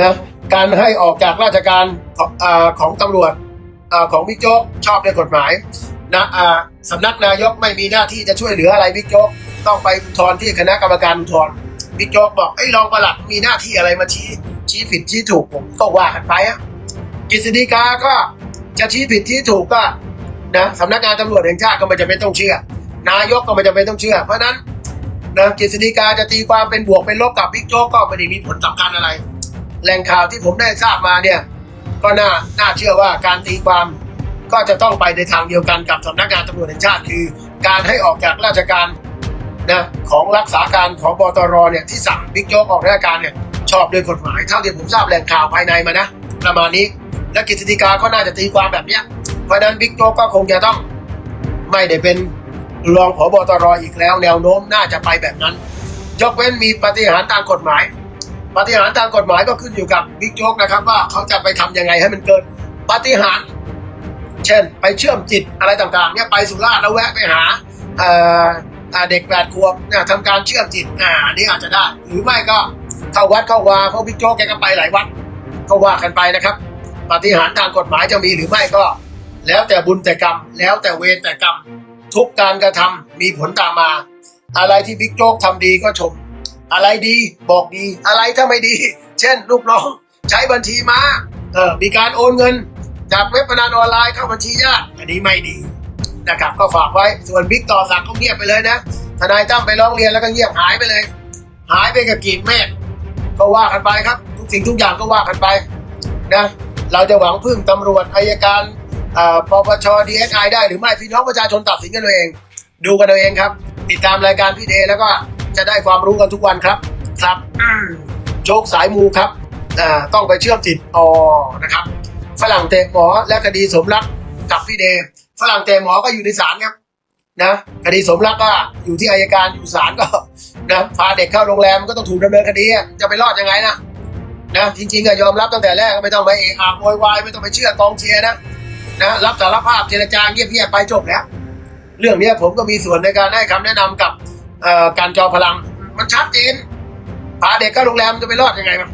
นะการให้ออกจากราชการของอของตำรวจอของบิ๊กโจ๊กชอบด้วยกฎหมายนะอ่าสำนักนายกไม่มีหน้าที่จะช่วยเหลืออะไรบิ๊กโจ๊กต้องไปอุทธรณ์ที่คณะกรรมการอุทธรณ์บิ๊กโจ๊กบอกไอ้รองประหลัดมีหน้าที่อะไรมาชี้ชี้ผิดชี้ถูกผมก็ว่ากันไปอะกฤษฎีกาก็จะชี้ผิดชี้ถูกก็นะสำนักงานตำรวจแห่งชาติก็ไม่จำเป็นต้องเชื่อ นายกก็ไม่จำเป็นต้องเชื่อ เพราะฉะนั้นนะกฤษฎีกาจะตีความเป็นบวกเป็นลบกับบิ๊กโจ๊กก็ไม่ได้มีผลสำคัญอะไร แหล่งข่าวที่ผมได้ทราบมาเนี่ยก็น่าน่าเชื่อว่าการตีความก็จะต้องไปในทางเดียวกันกับสำนักงานตำรวจแห่งชาติ คือการให้ออกจากราชการนะของรักษาการของบตรเนี่ยที่สั่งบิ๊กโจ๊กออกราชการเนี่ยชอบด้วยกฎหมายเท่าที่ผมทราบแหล่งข่าวภายในมานะประมาณนี้และกฤษฎีกาก็น่าจะตีความแบบเนี้ยเพราะนั้นบิ๊กโจ๊กก็คงจะต้องไม่ได้เป็นรองผบตรอีกแล้วแนวโน้มน่าจะไปแบบนั้น ยกเว้นมีปฏิหารตามกฎหมาย ปฏิหารตามกฎหมายก็ขึ้นอยู่กับบิ๊กโจ๊กนะครับ ว่าเขาจะไปทำยังไงให้มันเกินปฏิหารเช่น ไปเชื่อมจิตอะไรต่างๆเนี่ยไปสุราษฎร์แล้วแวะไปหาเอ่ออ่าเด็กแปดขวบเนี่ยทำการเชื่อมจิตอ่าอันนี้อาจจะได้ หรือไม่ก็เข้าวัดเข้าวาเพราะบิ๊กโจ๊กแกก็ไปหลายวัดก็ว่ากันไปนะครับปฏิหารย์ทางกฎหมายจะมีหรือไม่ก็ แล้วแต่บุญแต่กรรม แล้วแต่เวรแต่กรรม ทุกการกระทำมีผลตามมา อะไรที่บิ๊กโจ๊กทำดีก็ชม อะไรดีบอกดี อะไรถ้าไม่ดี เช่น ลูกน้องใช้บัญชีมาเออมีการโอนเงิน จากเว็บพนันออนไลน์เข้าบัญชีญาติอันนี้ไม่ดีนะครับก็ฝากไว้ส่วนบิ๊กต่อสักก็เงียบไปเลยนะทนายตั้มไปร้องเรียนแล้วก็เงียบหายไปเลย หายไปกับกีบเมฆก็ว่ากันไปครับ ทุกสิ่งทุกอย่างก็ว่ากันไปนะเราจะหวังพึ่งตำรวจอายการอ่าปปชดีเอสไอได้หรือไม่พี่น้องประชาชนตัดสินกันเอง ดูกันเอาเองครับ ติดตามรายการพี่เดย์แล้วก็ จะได้ความรู้กันทุกวันครับ ครับอืมโชคสายมูครับอ่าต้องไปเชื่อมจิตอ๋อนะครับ ฝรั่งเตะหมอและคดีสมรักกับพี่เดย์ฝรั่งเตะหมอก็อยู่ในศาลครับนะคดีสมรักก็อยู่ที่อายการอยู่ศาลก็นะพาเด็กเข้าโรงแรมก็ต้องถูกดำเนินคดีอะจะไปรอดยังไงนะนะจริงๆอะยอมรับตั้งแต่แรกก็ไม่ต้องไปเอะอะโวยวายไม่ต้องไปเชื่อกองเชียร์นะนะรับสารภาพเจรจาเงียบๆไปจบแล้ว เรื่องเนี้ยผมก็มีส่วนในการให้คำแนะนำกับ เอ่อการจอพลัง มันชัดเจนพาเด็กเข้าโรงแรมจะไปรอดยังไงมั้ง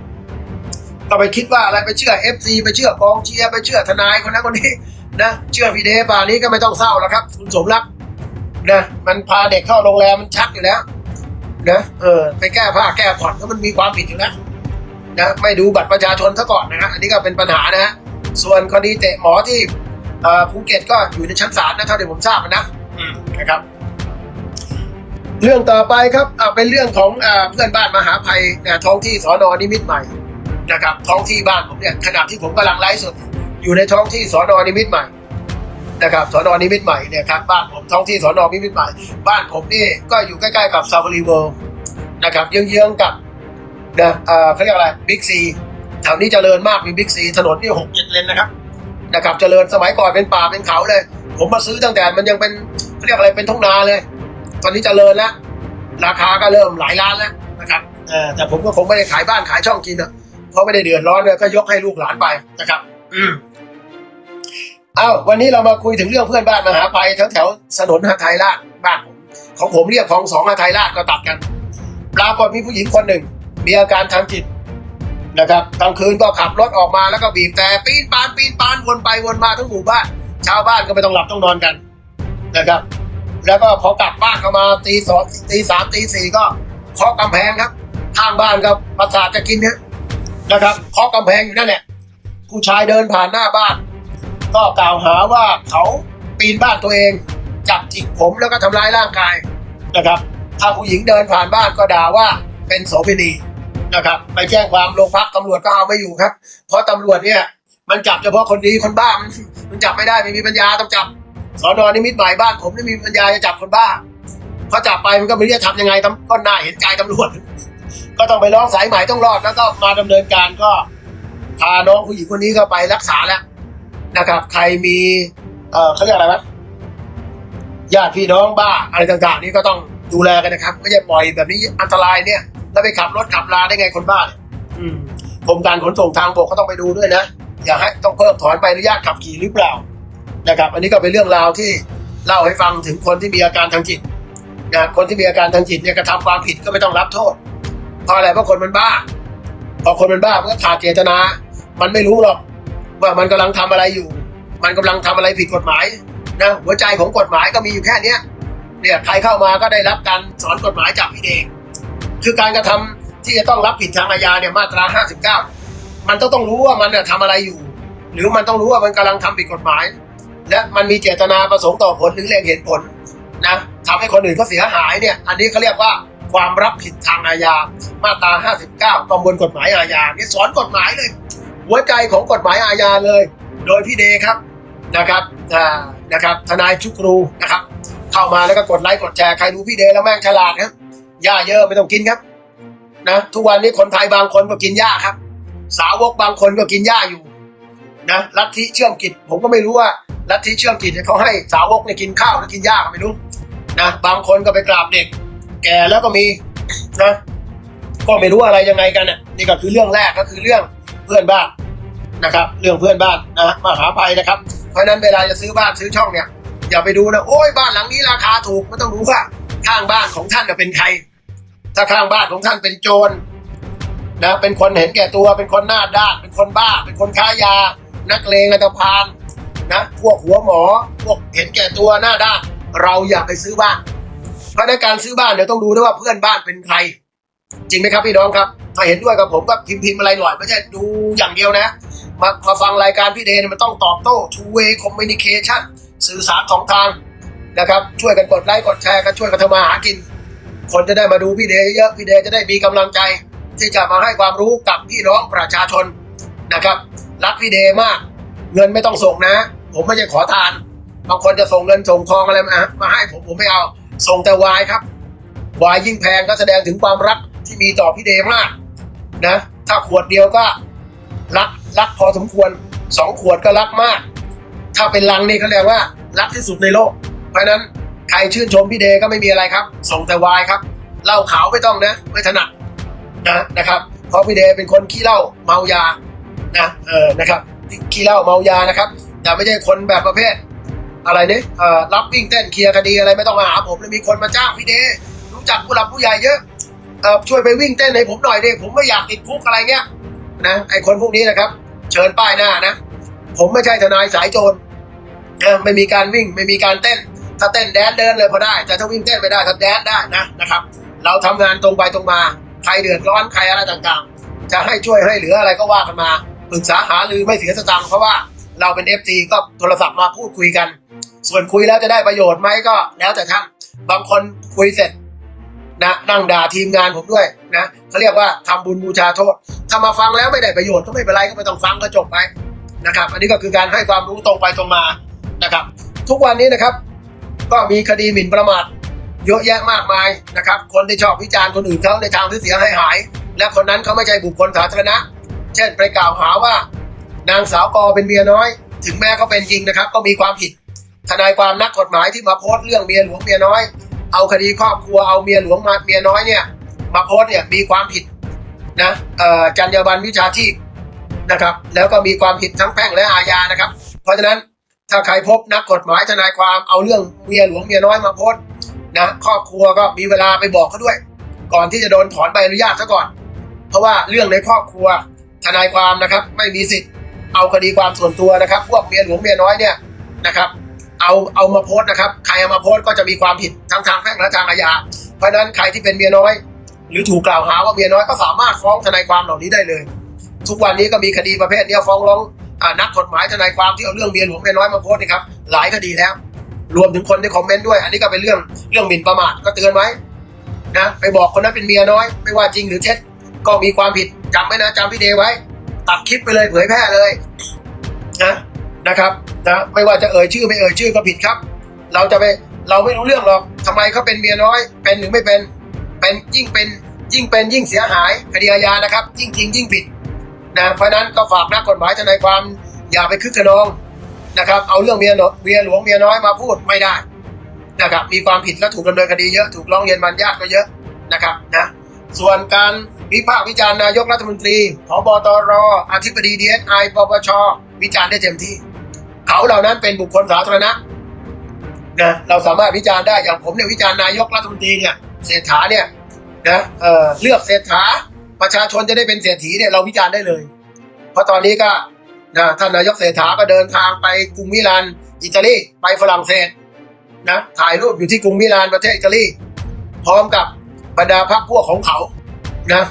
ก็ไปคิดว่าอะไรไปเชื่อเอฟซีไปเชื่อกองเชียร์ไปเชื่อทนายคนนั้นคนนี้นะเชื่อพีเดป่านนี้ก็ไม่ต้องเศร้าแล้วครับ คุณสมรักนะมันพาเด็กเข้าโรงแรมมันชัดอยู่แล้วนะเออไปแก้ผ้าแก้ผ่อนก็มันมีความผิดอยู่แล้วนะไม่ดูบัตรประชาชนซะก่อนนะฮะอันนี้ก็เป็นปัญหานะฮะส่วนคดีเตะหมอที่อ่อภูเก็ตก็อยู่ในชั้นศาลนะเท่าที่ผมทราบนะนะครับ เรื่องต่อไปครับอ่าเป็นเรื่องของอ่าเพื่อนบ้านมหาภัยท้องที่สอนอนิมิตรใหม่นะครับท้องที่บ้านผมเนี่ยขณะที่ผมกำลังไลฟ์สดอยู่ในท้องที่สอนอนิมิตรใหม่นะครับสอนอนิมิตรใหม่เนี่ยครับบ้านผมท้องที่สอนอนิมิตรใหม่ บ้านผมนี่ก็อยู่ใกล้ๆกับซาฟารีเวิลด์นะครับเยื้องๆกับนะอ่าเขาเรียกอะไรบิ๊กซีแถวนี้เจริญมากมีบิ๊กซีถนนนี่หกเจ็ดเลนนะครับนะครับเจริญสมัยก่อนเป็นป่าเป็นเขาเลย ผมมาซื้อตั้งแต่มันยังเป็นเขาเรียกอะไรเป็นทุ่งนาเลย ตอนนี้เจริญแล้วราคาก็เริ่มหลายล้านแล้วนะครับแต่ผมก็คงไม่ได้ขายบ้านขายช่องกินอะเพราะไม่ได้เดือดร้อนเลยก็ยกให้ลูกหลานไปนะครับ อืมเอาวันนี้เรามาคุยถึงเรื่องเพื่อนบ้านมหาภัยแถวแถวถนนหาไทยราชบ้านผมของผมเรียกของสองหาไทยราชก็ตัดกันปรากฏมีผู้หญิงคนหนึ่ง มีอาการทางจิตนะครับกลางคืนก็ขับรถออกมาแล้วก็บีบแต่ปีนปานปีนปานวนไปวนมาทั้งหมู่บ้านชาวบ้านก็ไม่ต้องหลับต้องนอนกันนะครับ แล้วก็พอกลับบ้านเข้ามาตีสองตีสามตีสี่ก็เคาะกำแพงครับข้างบ้านก็ประสาทจะกินเนี่ยนะครับเคาะกำแพงอยู่นั่นแหละผู้ชายเดินผ่านหน้าบ้าน ก็กล่าวหาว่าเขาปีนบ้านตัวเอง จับจิกผมแล้วก็ทำร้ายร่างกายนะครับ ถ้าผู้หญิงเดินผ่านบ้านก็ด่าว่าเป็นโสเภณีนะครับ ไปแจ้งความโรงพักตำรวจก็เอาไม่อยู่ครับ เพราะตำรวจเนี่ยมันจับเฉพาะคนดีคนบ้ามันจับไม่ได้ไม่มีปัญญาต้องจับ สอนอนิมิตใหม่บ้านผมไม่มีปัญญาจะจับคนบ้าพอจับไปมันก็ไม่รู้จะทำยังไงตำก็น่าเห็นใจตำรวจ ก็ต้องไปร้องสายใหม่ต้องรอดแล้วก็มาดำเนินการก็พาน้องผู้หญิงคนนี้ก็ไปรักษาแล้วนะครับ ใครมี เอ่อเขาเรียกอะไรวะญาติพี่น้องบ้าอะไรต่างๆ นี่ก็ต้องดูแลกันนะครับ ไม่ใช่ปล่อยแบบนี้อันตรายเนี่ย แล้วไปขับรถขับลาได้ไงคนบ้าเนี่ยอืมกรมการขนส่งทางบกก็ต้องไปดูด้วยนะ อย่าให้ต้องเพิกถอนใบอนุญาตขับขี่หรือเปล่า นะครับ อันนี้ก็เป็นเรื่องราวที่เล่าให้ฟังถึงคนที่มีอาการทางจิตนะคนที่มีอาการทางจิตเนี่ยกระทำความผิดก็ไม่ต้องรับโทษเพราะอะไรเพราะคนมันบ้าพอคนมันบ้ามันก็ขาดเจตนา มันไม่รู้หรอกว่ามันกำลังทำอะไรอยู่ มันกำลังทำอะไรผิดกฎหมายนะหัวใจของกฎหมายก็มีอยู่แค่เนี้ยเนี่ยใครเข้ามาก็ได้รับการสอนกฎหมายจากพี่เดงคือการกระทำที่จะต้องรับผิดทางอาญาเนี่ยมาตรา 59 มันต้องต้องรู้ว่ามันเนี่ยทำอะไรอยู่ หรือมันต้องรู้ว่ามันกำลังทำผิดกฎหมาย และมันมีเจตนาประสงค์ต่อผลหรือเล็งเห็นผลนะทำให้คนอื่นเขาเสียหายเนี่ย อันนี้เขาเรียกว่าความรับผิดทางอาญา มาตรา 59 ประมวลกฎหมายอาญานี่สอนกฎหมายเลย หัวใจของกฎหมายอาญาเลย โดยพี่เดครับนะครับอ่านะครับ ทนายชุกรูนะครับ เข้ามาแล้วก็กดไลค์กดแชร์ใครดูพี่เดแล้วแม่งฉลาดครับหญ้าเยอะไม่ต้องกินครับนะทุกวันนี้คนไทยบางคนก็กินหญ้าครับ สาวกบางคนก็กินหญ้าอยู่ นะลัทธิเชื่อมกิจผมก็ไม่รู้ว่าลัทธิเชื่อมกิจเนี่ยเขาให้สาวกเนี่ยกินข้าวหรือกินหญ้าก็ไม่รู้นะบางคนก็ไปกราบเด็ก แก่แล้วก็มีนะก็ไม่รู้อะไรยังไงกันน่ะนี่ก็คือเรื่องแรกก็คือเรื่องเพื่อนบ้านนะครับ เรื่องเพื่อนบ้านนะมาหาภัยนะครับ เพราะนั้นเวลาจะซื้อบ้านซื้อช่องเนี่ยอย่าไปดูนะโอ้ยบ้านหลังนี้ราคาถูกไม่ต้องรู้ว่าข้างบ้านของท่านน่ะเป็นใคร ถ้าข้างบ้านของท่านเป็นโจรนะเป็นคนเห็นแก่ตัวเป็นคนหน้าด้านเป็นคนบ้า เป็นคนค้ายา นักเลงอันตพานนะพวกหัวหมอพวกเห็นแก่ตัวหน้าด้านเราอย่าไปซื้อบ้านเพราะในการซื้อบ้านเดี๋ยวต้องดูด้วยว่าเพื่อนบ้านเป็นใคร จริงไหมครับพี่น้องครับ ถ้าเห็นด้วยกับผมก็พิมพ์พิมพ์อะไรหน่อยไม่ใช่ดูอย่างเดียวนะ มามาฟังรายการพี่เดนมันต้องตอบโต้ two way communication สื่อสารสองทางนะครับ ช่วยกันกดไลค์กดแชร์กันช่วยกันทำมาหากิน คนจะได้มาดูพี่เดเยอะพี่เดจะได้มีกำลังใจ ที่จะมาให้ความรู้กับพี่น้องประชาชนนะครับ รักพี่เดมาก เงินไม่ต้องส่งนะ ผมไม่ใช่ขอทาน บางคนจะส่งเงินส่งทองอะไรมามาให้ผมผมไม่เอา ส่งแต่วายครับวายยิ่งแพงก็แสดงถึงความรักที่มีต่อพี่เดมากนะถ้าขวดเดียวก็รักรักพอสมควรสองขวดก็รักมาก ถ้าเป็นลังนี่เขาเรียกว่า รักที่สุดในโลก เพราะนั้นใครชื่นชมพี่เดก็ไม่มีอะไรครับ ส่งแต่วายครับเหล้าขาวไม่ต้องนะ ไม่ถนัดนะนะครับเพราะพี่เดย์เป็นคนขี้เหล้าเมายา นะเออนะครับขี้เหล้าเมายานะครับ แต่ไม่ใช่คนแบบประเภท อะไรเนี่ยเอ่อรับวิ่งเต้นเคลียร์คดีอะไรไม่ต้องมาหาผมเลยมีคนมาจ้างพี่เดรู้จักผู้หลักผู้ใหญ่เยอะเอ่อช่วยไปวิ่งเต้นให้ผมหน่อยดิผมไม่อยากติดคุกอะไรเงี้ยนะไอคนพวกนี้นะครับ เชิญป้ายหน้านะ ผมไม่ใช่ทนายสายโจรนะไม่มีการวิ่งไม่มีการเต้น ถ้าเต้นแดนเดินเลยพอได้ แต่ถ้าวิ่งเต้นไม่ได้ถ้าแดนได้นะนะครับ เราทำงานตรงไปตรงมาใครเดือดร้อนใครอะไรต่างๆ จะให้ช่วยให้เหลืออะไรก็ว่ากันมา ปรึกษาหารือไม่เสียสตังค์เพราะว่าเราเป็นเอฟซีก็โทรศัพท์มาพูดคุยกัน ส่วนคุยแล้วจะได้ประโยชน์ไหมก็แล้วแต่ท่านบางคนคุยเสร็จนะนั่งด่าทีมงานผมด้วยนะเขาเรียกว่าทำบุญบูชาโทษถ้ามาฟังแล้วไม่ได้ประโยชน์ก็ไม่เป็นไรก็ไม่ต้องฟังก็จบไปนะครับ อันนี้ก็คือการให้ความรู้ตรงไปตรงมานะครับ ทุกวันนี้นะครับ ก็มีคดีหมิ่นประมาทเยอะแยะมากมายนะครับ คนที่ชอบวิจารณ์คนอื่นเขาในทางที่เสียหายหาย และคนนั้นเขาไม่ใช่บุคคลสาธารณะ เช่นไปกล่าวหาว่า นางสาวกอเป็นเมียน้อย ถึงแม้เขาเป็นจริงนะครับ ก็มีความผิด ทนายความนักกฎหมายที่มาโพสต์เรื่องเมียหลวงเมียน้อย เอาคดีครอบครัวเอาเมียหลวงมาเมียน้อยเนี่ยมาโพสต์เนี่ยมีความผิดนะจรรยาบรรณวิชาชีพนะครับ แล้วก็มีความผิดทั้งแพ่งและอาญานะครับ เพราะฉะนั้นถ้าใครพบนักกฎหมายทนายความเอาเรื่องเมียหลวงเมียน้อยมาโพสต์นะครอบครัวก็มีเวลาไปบอกเขาด้วย ก่อนที่จะโดนถอนใบอนุญาตซะก่อน เพราะว่าเรื่องในครอบครัว ทนายความนะครับ ไม่มีสิทธิ์เอาคดีความส่วนตัวนะครับ พวกเมียหลวงเมียน้อยเนี่ยนะครับ เอาเอามาโพสต์นะครับ ใครเอามาโพสต์ก็จะมีความผิดทั้งทางแพ่งและทางอาญาเพราะนั้นใครที่เป็นเมียน้อย หรือถูกกล่าวหาว่าเมียน้อยก็สามารถฟ้องทนายความเหล่านี้ได้เลย ทุกวันนี้ก็มีคดีประเภทนี้ฟ้องร้องอนักกฎหมายทนายความที่เอาเรื่องเมียหลวงเมียน้อยมาโพสต์นี่ครับหลายคดีแล้ว รวมถึงคนในคอมเมนต์ด้วย อันนี้ก็เป็นเรื่องเรื่องหมิ่นประมาทก็เตือนไว้นะไปบอกคนนั้นเป็นเมียน้อย ไม่ว่าจริงหรือเท็จก็มีความผิด จำไว้นะจำพี่เดไว้ ตัดคลิปไปเลยเผยแพร่เลยนะนะครับนะไม่ว่าจะเอ่ยชื่อไม่เอ่ยชื่อก็ผิดครับ เราจะไปเราไม่รู้เรื่องหรอกทำไมเขาเป็นเมียน้อย เป็นหรือไม่เป็นเป็นยิ่งเป็นยิ่งเป็นยิ่งเสียหายคดีอาญานะครับ ยิ่งจริงยิ่งผิดนะเพราะนั้นก็ฝากนักกฎหมายทนายความอย่าไปคึกขนองนะครับ เอาเรื่องเมียหลวงเมียหลวงเมียน้อยมาพูดไม่ได้นะครับมีความผิดและถูกดำเนินคดีเยอะถูกร้องเรียนมันญาติก็เยอะนะครับนะ ส่วนการวิพากษ์วิจารณ์นายกรัฐมนตรีพบตรออธิบดีดีเอสไอปปชวิจารณ์ได้เต็มที่ เขาเหล่านั้นเป็นบุคคลสาธารณะนะเราสามารถวิจารณ์ได้อย่างผมเนี่ยวิจารณ์นายกรัฐมนตรีเนี่ยเศรษฐาเนี่ยนะเเลือกเศรษฐาประชาชนจะได้เป็นเศรษฐีเนี่ยเราวิจารณ์ได้เลย เพราะตอนนี้ก็นะท่านนายกเศรษฐาก็เดินทางไปกรุงมิลานอิตาลีไปฝรั่งเศสนะถ่ายรูปอยู่ที่กรุงมิลานประเทศอิตาลีพร้อมกับ บรรดาพรรคพวกของเขานะ